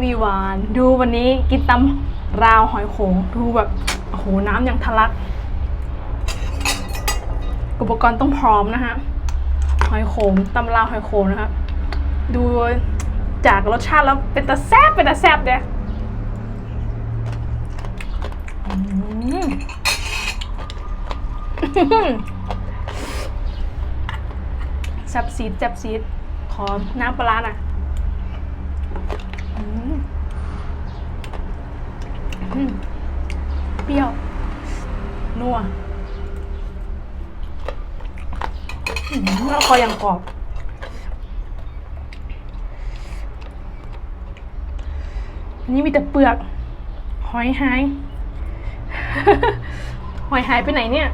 everyone ดูวันนี้กินตำราวหอยโขงดูแบบโอ้โหน้ำยังทะลัก อุปกรณ์ต้องพร้อมนะฮะหอยโขงตำราวหอยโขงนะครับดูจากรสชาติแล้วเป็นตาแซบเป็นตาแซบเด้อืมแซบซีดแซบซีดขอน้ำปลาร้าหน่อยอืมอืมเปรี้ยว นัวอื มแล้วคอยังกรอบนนี้มีแต่เปลือก หอยหาย หอยหายไปไหนเนี่ย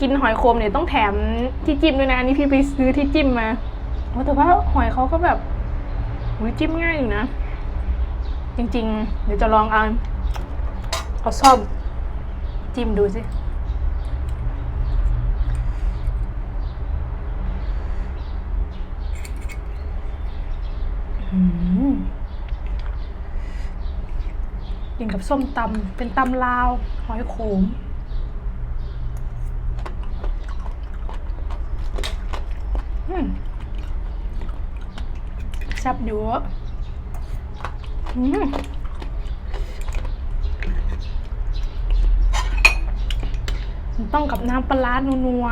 กินหอยโคมเนี่ยต้องแถมที่จิ้มด้วยนะอันนี้พี่ไปซื้อที่จิ้มมาแต่ว่าหอยเขาก็แบบอุยจิ้มง่ายอยู่นะ จริง ๆ เดี๋ยวจะลองเอาเอาซ่อมจิ้มดูสิ กินกับส้มตำเป็นตำลาวหอยโขมแซ่บอยู่อืมต้องกับน้ำปลาร้านัว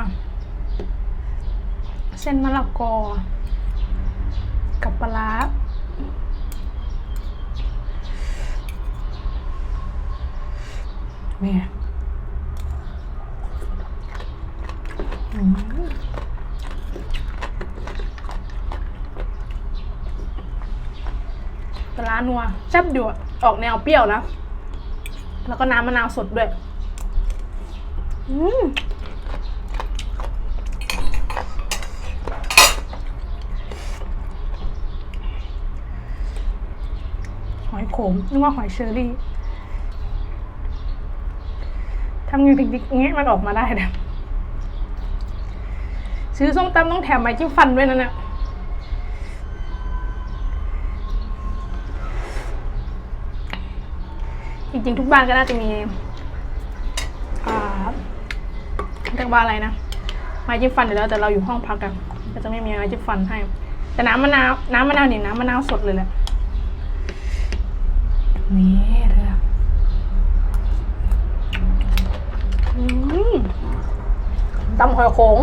ๆ เส้นมะละกอ กับปลา ร้าแม่อืมปลาร้านัวแซ่บอยู่อะออกแนวเปรี้ยวนะ แล้วก็น้ำมะนาวสดด้วย อืมหอยขมนึกว่าหอยเชอรี่ทำไงถึงจะแงะมันออกมาได้เนี่ยซื้อส้มตำต้องแถมไม้จิ้มฟันด้วยนะเนี่ยจริงๆ ทุกบ้านก็น่าจะมีอ่าเรียกว่าอะไรนะไม้จิ้มฟันอยู่แล้วแต่เราอยู่ห้องพักกันก็จะไม่มีไม้จิ้มฟันให้ แต่น้ำมะนาวน้ำมะนาวนี่น้ำมะนาวสดเลยแหละนี่เลยอะอืม ตำหอยโขง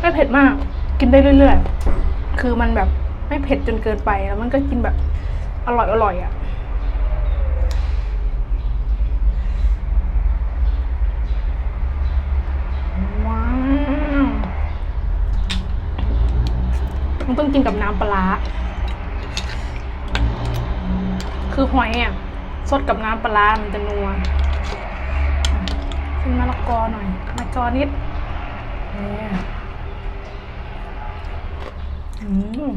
ไม่เผ็ดมาก กินได้เรื่อยๆ คือมันแบบไม่เผ็ดจนเกินไปแล้วมันก็กินแบบอร่อยอร่อยอะ ว้าว มันต้องกินกับน้ำปลาร้าคือหอยอะ สดกับน้ำปลาร้ามันจะนัว ขึ้นมะละกอหน่อยมะละกอนิดเนี่ยอืม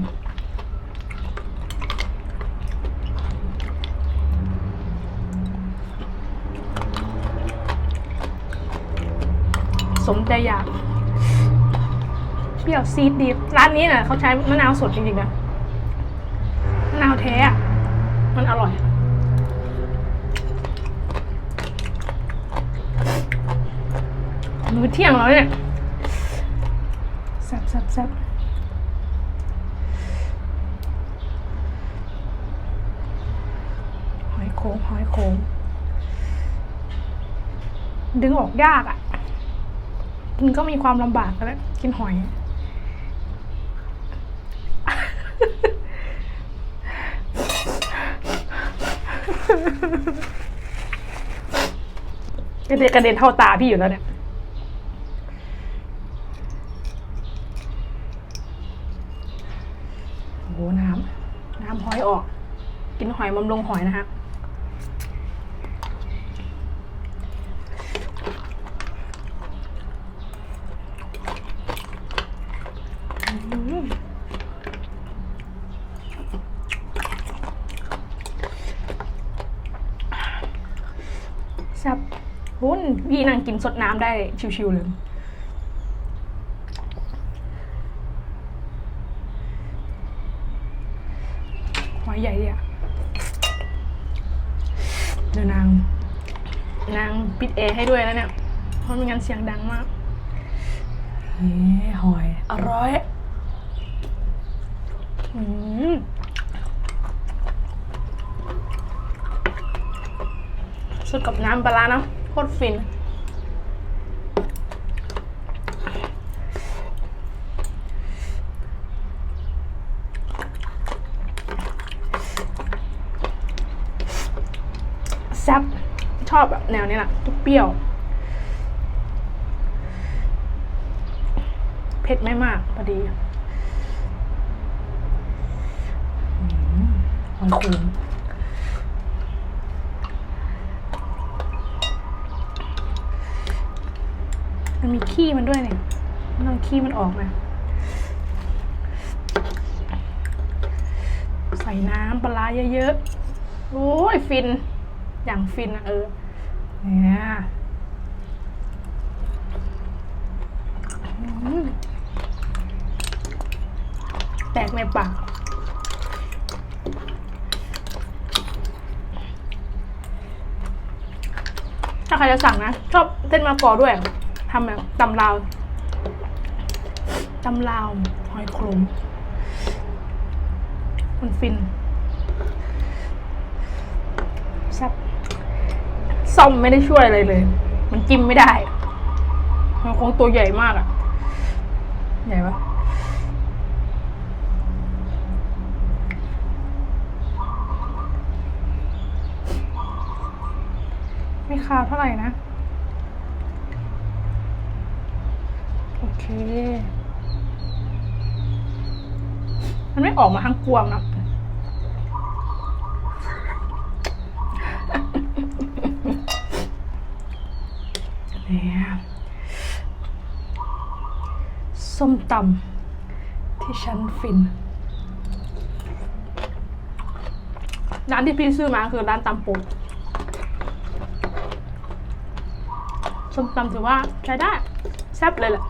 สมใจอยากเปรี้ยวซีดดี ร้านนี้น่ะเขาใช้มะนาวสดจริงๆนะ มะนาวแท้อะมันอร่อย มื้อ เที่ยงแล้วเนี่ยแซ่บแซ่บแซ่บหอยโขงหอยโขงดึงออกยากอะ กินก็มีความลำบากแล้วกินหอยกระเด็นกระเด็นเท่าตาพี่อยู่แล้วเนี่ย โอ้โห น้ำน้ำหอยออก กินหอยบำรุงหอยนะฮะแซ่บวุ้นพี่นั่งกินสดน้ำได้ชิวๆเลย อนาง นางปิดเอร์ให้ด้วยนะเนี่ย เพราะไม่งั้นเสียงดังมากเฮ้หอย อร่อย อืมสุดกับน้ำปลาร้านะโคตรฟิน แซ่บช อบแบบแนวนี้แหละเปรี้ยว เผ็ดไม่มากพอดีอืมหอยขมมันมีขี้มันด้วยเนี่ยมันต้องขี้มันออกนะใส่น้ำปลาร้าเยอะๆ โอ้ยฟิน อย่างฟินอะเออ เนี่ยอืมแตกในปากถ้าใครจะสั่งนะ ชอบเส้นมะกอด้วยทำแบบตำลาวตำลาวหอยโขมมันฟินแซ่บ ซ่อมไม่ได้ช่วยอะไรเลย มันจิ้มไม่ได้ มันคงตัวใหญ่มากอะใหญ่ปะไม่คาวเท่าไหร่นะ โอเค มันไม่ออกมาทั้งกวงนะ นี่ยส้มตำที่ฉันฟิน ร้านที่พี่ซื้อมาคือร้านตำปูส้มตำถือว่าใช้ได้ แซ่บเลยแหละ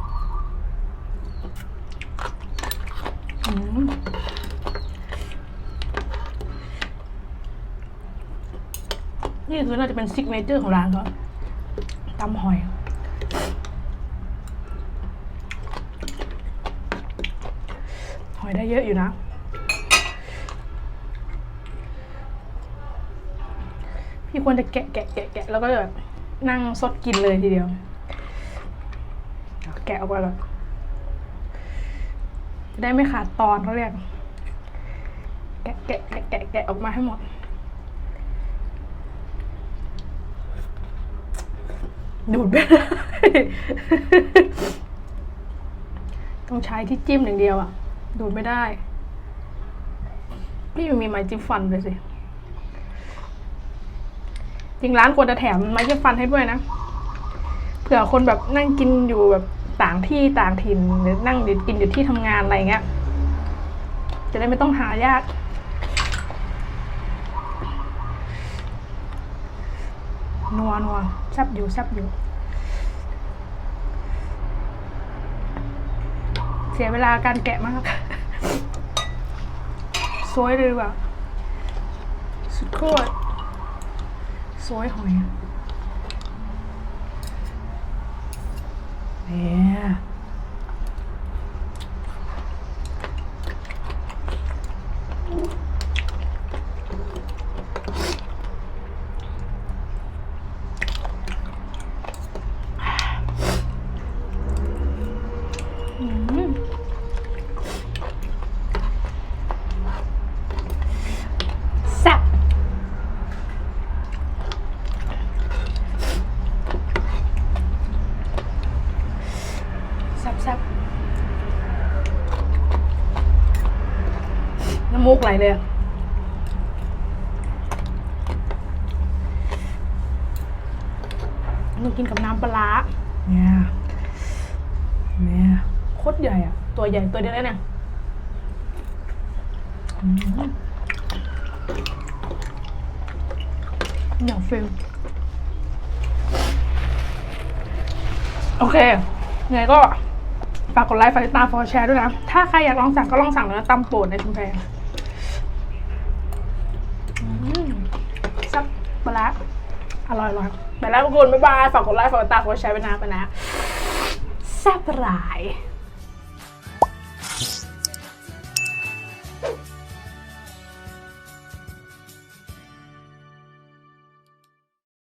นี่คือน่าจะเป็นซิกเนเจอร์ของร้านเขา ตำหอย หอยได้เยอะอยู่นะ พี่ควรจะแกะแกะแกะแกะแล้วก็แบบนั่งซดกินเลยทีเดียว แกะออกมาแบบจะได้ไม่ขาดตอนเขาเรียก แกะแกะแกะแกะแกะออกมาให้หมด ดูดไปต้องใช้ที่จิ้มอย่างเดียวอะดูดไม่ได้ พี่ไม่มีไม้จิ้มฟันเลยสิ จริงร้านควรจะแถมไม้จิ้มฟันให้ด้วยนะ เผื่อคนแบบนั่งกินอยู่แบบต่างที่ต่างถิ่นหรือนั่งกินอยู่ที่ทำงานอะไรเงี้ย จะได้ไม่ต้องหายากนัวนัว ซับอยู่ซับอยู่ เสียเวลาการแกะมากสวยเลยว่ะสุดโคตรสวยหอยเนี่ยอืมแซ่บแซ่บแซ่บน้ำมูกไหลเลยอะมันกินกับน้ำปลาร้าเนี่ยเนี่ยโคตรใหญ่อะตัวใหญ่ตัวเดียวเลยเนี่ยอืมอย่างฟิลโอเคไงก็ฝากกดไลค์ ฝากติดตาม ฝากแชร์ด้วยนะ ถ้าใครอยากลองสั่งก็ลองสั่งเลยนะตำโปรดในชุมแพอืมซับ ปลาร้าอร่อยอร่อยไปแล้วทุกคนบ๊ายบายฝากกดไลค์ฝากกดติดตามฝากกดแชร์ไปนะไปนะแซ่บหลาย